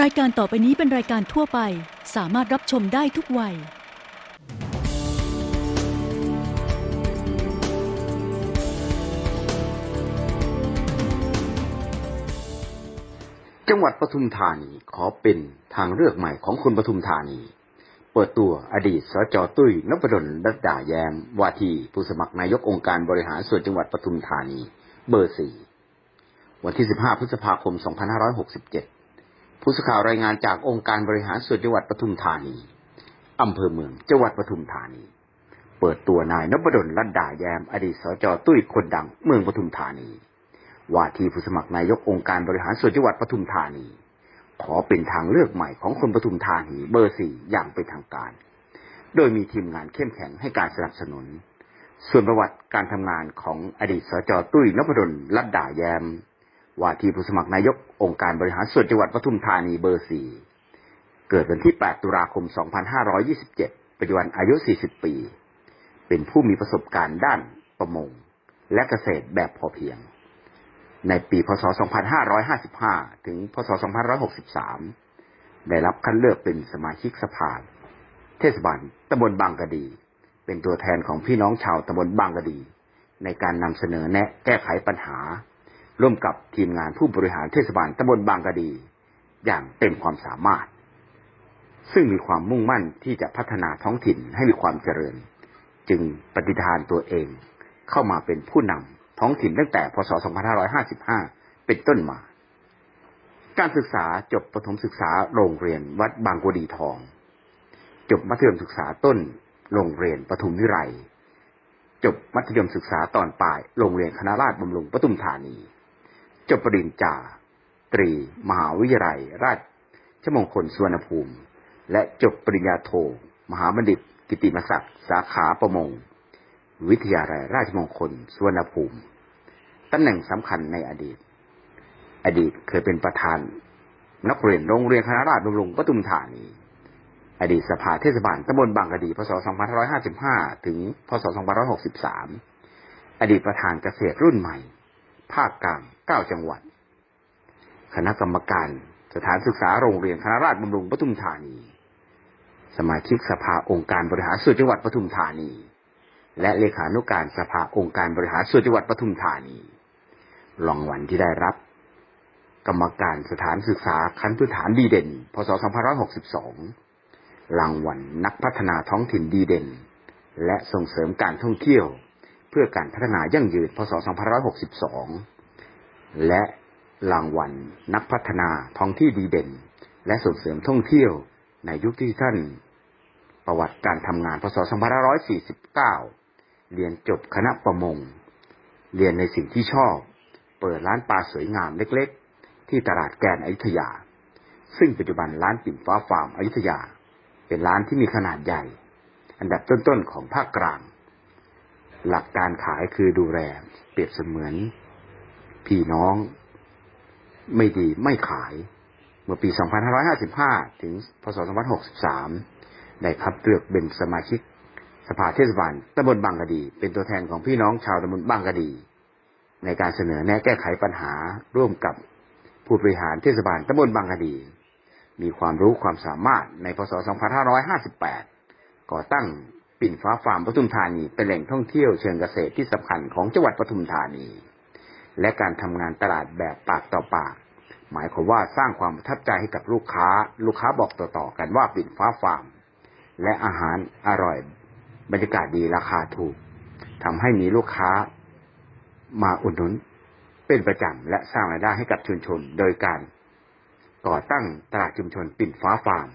รายการต่อไปนี้เป็นรายการทั่วไป สามารถรับชมได้ทุกวัย จังหวัดปทุมธานีขอเป็นทางเลือกใหม่ของคนปทุมธานี เปิดตัวอดีตสจตุ้ยนพดลรัตดาแยมว่าที่ผู้สมัครนายกองค์การบริหารส่วนจังหวัดปทุมธานี เบอร์สี่วันที่ 15 พฤษภาคม 2567 ผู้สื่อข่าวรายงานจากองค์การบริหารส่วนจังหวัดปทุมธานี อำเภอเมืองจังหวัดปทุมธานี เปิดตัวนายนพดลรัตดาแยม อดีตสจตุ้ยคนดังเมืองปทุมธานี ว่าที่ผู้สมัครนายกองค์การบริหารส่วนจังหวัดปทุมธานี ขอเป็นทางเลือกใหม่ของคนปทุมธานีเบอร์สี่อย่างเป็นทางการ โดยมีทีมงานเข้มแข็งให้การสนับสนุน ส่วนประวัติการทำงานของอดีตสจตุ้ยนพดลลัดดาแยม ว่าที่ผู้สมัครนายกองค์การบริหารส่วนจังหวัดปทุมธานีเบอร์สี่เกิดวันที่ 8 ตุลาคม 2527 ปัจจุบันอายุ 40 ปี เป็นผู้มีประสบการณ์ด้านประมง และเกษตรแบบพอเพียง ในปี พศ 2555 ถึง พศ 2563 ได้รับคัดเลือกเป็นสมาชิกสภาเทศบาลตำบลบางกะดี เป็นตัวแทนของพี่น้องชาวตำบลบางกะดี ในการนำเสนอแนะแก้ไขปัญหา ร่วมกับทีมงานผู้บริหารเทศบาลตำบลบางกะดี อย่างเต็มความสามารถ ซึ่งมีความมุ่งมั่นที่จะพัฒนาท้องถิ่นให้มีความเจริญ จึงปฏิทานตัวเองเข้ามาเป็นผู้นำท้องถิ่นตั้งแต่พศ 2555 เป็นต้นมา การศึกษาจบประถมศึกษาโรงเรียนวัดบางกวดีทอง จบมัธยมศึกษาต้นโรงเรียนปทุมวิไลจบมัธยมศึกษาตอนปลายโรงเรียนคณะราษฎรบำรุงปทุมธานี จบปริญญาตรี มหาวิทยาลัย ราชมงคลสุวรรณภูมิ และจบปริญญาโท มหาบัณฑิต กิติมศักดิ์สาขาประมง วิทยาลัย ราชมงคลสุวรรณภูมิตำแหน่งสำคัญในอดีต อดีตเคยเป็นประธาน นักเรียนโรงเรียนคณะราษฎรบำรุงปทุมธานี อดีตสภาเทศบาลตำบลบางกะดี พศ 2555 ถึง พศ 2563 อดีตประธานเกษตรรุ่นใหม่ ภาคกลาง9จังหวัด คณะกรรมการ สถานศึกษาโรงเรียนคณะราษฎรบำรุงปทุมธานี สมาชิกสภาองค์การบริหารส่วนจังหวัดปทุมธานี และเลขานุการสภาองค์การบริหารส่วนจังหวัดปทุมธานีรางวัลที่ได้รับ กรรมการสถานศึกษาขั้นพื้นฐานดีเด่น พศ 2562 รางวัลนักพัฒนาท้องถิ่นดีเด่น และส่งเสริมการท่องเที่ยว เพื่อการพัฒนายั่งยืน พศ 2562 และรางวัลนักพัฒนาท้องที่ดีเด่น และส่งเสริมท่องเที่ยวในยุคที่ท่าน ประวัติการทำงาน พศ 2549 เรียนจบคณะประมง เรียนในสิ่งที่ชอบ เปิดร้านปลาสวยงามเล็กๆ ที่ตลาดแกนอยุธยา ซึ่งปัจจุบันร้านปิ่นฟ้าฟาร์มอยุธยา เป็นร้านที่มีขนาดใหญ่ อันดับต้นๆของภาคกลาง หลักการขายคือดูแลเปรียบเสมือนพี่น้องไม่ดีไม่ขาย เมื่อปี 2555 ถึง พศ 2563 ได้คัดเลือกเป็นสมาชิกสภาเทศบาลตำบลบางกะดี เป็นตัวแทนของพี่น้องชาวตำบลบางกะดี ในการเสนอแนะแก้ไขปัญหาร่วมกับผู้บริหารเทศบาลตำบลบางกะดี มีความรู้ความสามารถใน พศ 2558 ก่อตั้ง ปิ่นฟ้าฟาร์มปทุมธานีเป็นแหล่งท่องเที่ยวเชิงเกษตรที่สำคัญของจังหวัดปทุมธานี และการทำงานตลาดแบบปากต่อปาก หมายความว่าสร้างความประทับใจให้กับลูกค้า ลูกค้าบอกต่อๆกันว่าปิ่นฟ้าฟาร์ม และอาหารอร่อย บรรยากาศดีราคาถูกทำให้มีลูกค้ามาอุดหนุนเป็นประจำและสร้างรายได้ให้กับชุมชน โดยการก่อตั้งตลาดชุมชนปิ่นฟ้าฟาร์ม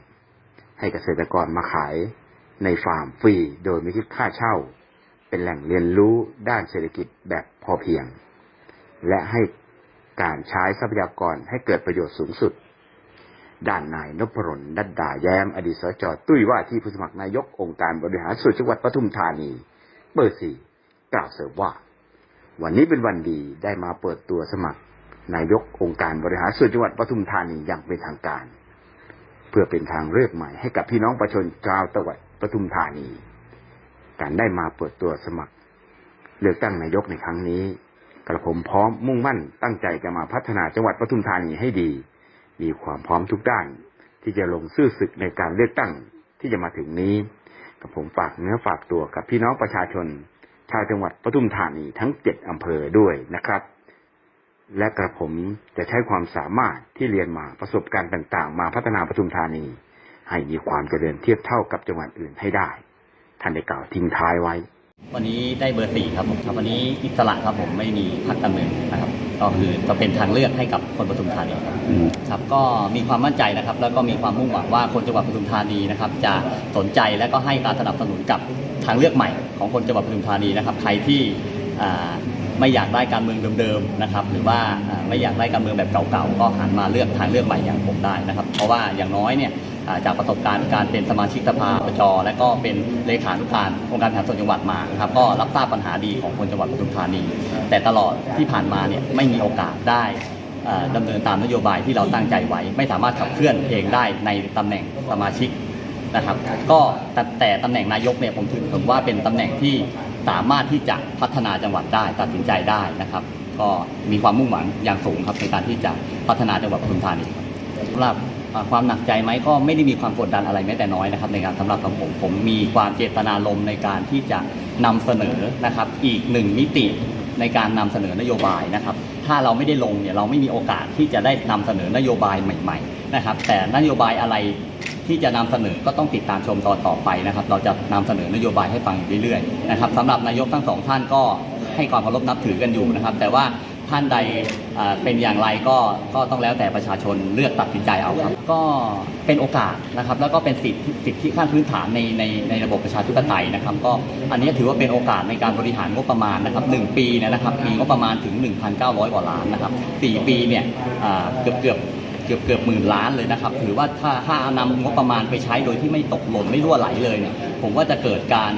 ให้เกษตรกรมาขาย ในฟาร์มฟรีโดยไม่คิดค่าเช่า เป็นแหล่งเรียนรู้ด้านเศรษฐกิจแบบพอเพียง และให้การใช้ทรัพยากรให้เกิดประโยชน์สูงสุด ด้านนายนพรลดัดดาแย้ม อดีตสจตุ้ยว่าที่ผู้สมัครนายกองค์การบริหารส่วนจังหวัดปทุมธานีเบอร์สี่กล่าวเสริมว่า วันนี้เป็นวันดีได้มาเปิดตัวสมัคร นายกองค์การบริหารส่วนจังหวัดปทุมธานีอย่างเป็นทางการ เพื่อเป็นทางเลือกใหม่ให้กับพี่น้องประชาชนชาวจังหวัด ปทุมธานี การได้มาเปิดตัวสมัคร เลือกตั้งนายกในครั้งนี้ กระผมพร้อมมุ่งมั่นตั้งใจจะมาพัฒนาจังหวัดปทุมธานีให้ดี มีความพร้อมทุกด้าน ที่จะลงซื่อศึกในการเลือกตั้งที่จะมาถึงนี้กับผมฝากเนื้อฝากตัวกับพี่น้องประชาชน ชาวจังหวัดปทุมธานีทั้งเจ็ดอำเภอด้วยนะครับ และกระผมจะใช้ความสามารถที่เรียนมาประสบการณ์ต่าง ๆ มาพัฒนาปทุมธานี ให้มีความเจริญเทียบเท่ากับจังหวัดอื่นให้ได้ ท่านได้กล่าวทิ้งท้ายไว้ วันนี้ได้เบอร์สี่ครับผมครับวันนี้อิสระครับผมไม่มีพรรคการเมืองนะครับ ก็คือจะเป็นทางเลือกให้กับคนปทุมธานีครับครับก็มีความมั่นใจนะครับ แล้วก็มีความมุ่งหวังว่าคนจังหวัดปทุมธานีนะครับ จะสนใจและก็ให้การสนับสนุนกับทางเลือกใหม่ของคนจังหวัดปทุมธานีนะครับ ใครที่อ่าไม่อยากได้การเมืองเดิมๆนะครับหรือว่าอ่าไม่อยากได้การเมืองแบบเก่าๆก็หันมาเลือกทางเลือกใหม่อย่างผมได้นะครับ เพราะว่าอย่างน้อยเนี่ยอ่า จากประสบการณ์การเป็นสมาชิกสภาปจและก็เป็นเลขานุการองค์การหาส่วนจังหวัดมาครับก็รับทราบปัญหาดีของคนจังหวัดปทุมธานี แต่ตลอดที่ผ่านมาเนี่ยไม่มีโอกาสได้อ่าดำเนินตามนโยบายที่เราตั้งใจไว้ ไม่สามารถขับเคลื่อนเองได้ในตำแหน่งสมาชิกนะครับ ก็แต่แต่ตำแหน่งนายกเนี่ยผมถือผมว่าเป็นตำแหน่งที่สามารถที่จะพัฒนาจังหวัดได้ตัดสินใจได้นะครับ ก็มีความมุ่งหวังอย่างสูงครับในการที่จะพัฒนาจังหวัดปทุมธานีครับสำหรับ ความหนักใจไหมก็ไม่ได้มีความกดดันอะไรแม้แต่น้อยนะครับ ในการสำหรับของผมผมมีความเจตนารมณ์ในการที่จะนำเสนอนะครับอีกหนึ่งมิติในการนำเสนอนโยบายนะครับ ถ้าเราไม่ได้ลงเนี่ยเราไม่มีโอกาสที่จะได้นำเสนอนโยบายใหม่ ๆ นะครับ แต่นโยบายอะไรที่จะนำเสนอก็ต้องติดตามชมตอนต่อไปนะครับ เราจะนำเสนอนโยบายให้ฟังอยู่เรื่อยๆนะครับสำหรับนายกทั้งสองท่านก็ให้ความเคารพนับถือกันอยู่นะครับ แต่ว่า ท่านใดเป็นอย่างไรก็ก็ต้องแล้วแต่ประชาชนเลือกตัดสินใจเอาครับ ก็เป็นโอกาสนะครับ แล้วก็เป็นสิทธิสิทธิขั้นพื้นฐานในในในระบบประชาธิปไตยนะครับ ก็อันนี้ถือว่าเป็นโอกาสในการบริหารงบประมาณนะครับหนึ่งปีนะครับมีงบประมาณถึง 1,900 กว่าล้านนะครับสี่ปีเนี่ยเกือบเกือบเกือบเกือบหมื่นล้านเลยนะครับถือว่าถ้าถ้าเอานำงบประมาณไปใช้โดยที่ไม่ตกหล่นไม่รั่วไหลเลยเนี่ยผมว่าจะเกิดการ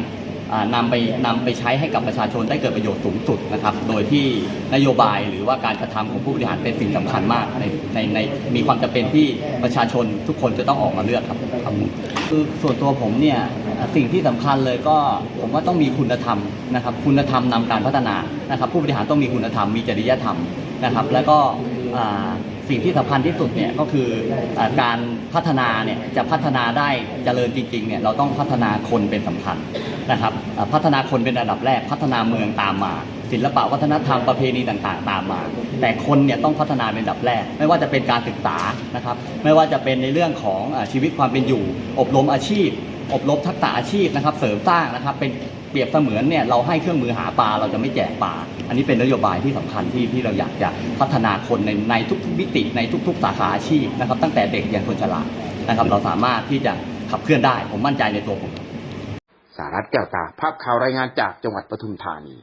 นำไปนำไปใช้ให้กับประชาชนได้เกิดประโยชน์สูงสุดนะครับ โดยที่นโยบายหรือว่าการกระทำของผู้บริหารเป็นสิ่งสำคัญมากในในในมีความจำเป็นที่ประชาชนทุกคนจะต้องออกมาเลือกครับครับคือส่วนตัวผมเนี่ยสิ่งที่สำคัญเลยก็ผมว่าต้องมีคุณธรรมนะครับ คุณธรรมนำการพัฒนานะครับ ผู้บริหารต้องมีคุณธรรมมีจริยธรรมนะครับ แล้วก็สิ่งที่สำคัญที่สุดเนี่ยก็คืออการพัฒนาเนี่ยจะพัฒนาได้เจริญจริงๆเนี่ยเราต้องพัฒนาคนเป็นสำคัญ นะครับพัฒนาคนเป็นอันดับแรก พัฒนาเมืองตามมา ศิลปะวัฒนธรรมประเพณีต่างๆ ตามมา แต่คนเนี่ยต้องพัฒนาเป็นอันดับแรก ไม่ว่าจะเป็นการศึกษานะครับ ไม่ว่าจะเป็นในเรื่องของชีวิตความเป็นอยู่ อบรมอาชีพ อบรมทักษะอาชีพนะครับ เสริมสร้างนะครับเป็นเปรียบเสมือนเนี่ยเราให้เครื่องมือหาปลาเราจะไม่แจกปลาอันนี้เป็นนโยบายที่สำคัญที่ที่เราอยากจะพัฒนาคนในในทุกๆมิติในทุก ๆ สาขาอาชีพนะครับ ตั้งแต่เด็กยันคนชรานะครับ เราสามารถที่จะขับเคลื่อนได้ ผมมั่นใจในตัวผม สารัตแก้วตาภาพข่าวรายงานจากจังหวัดปทุมธานี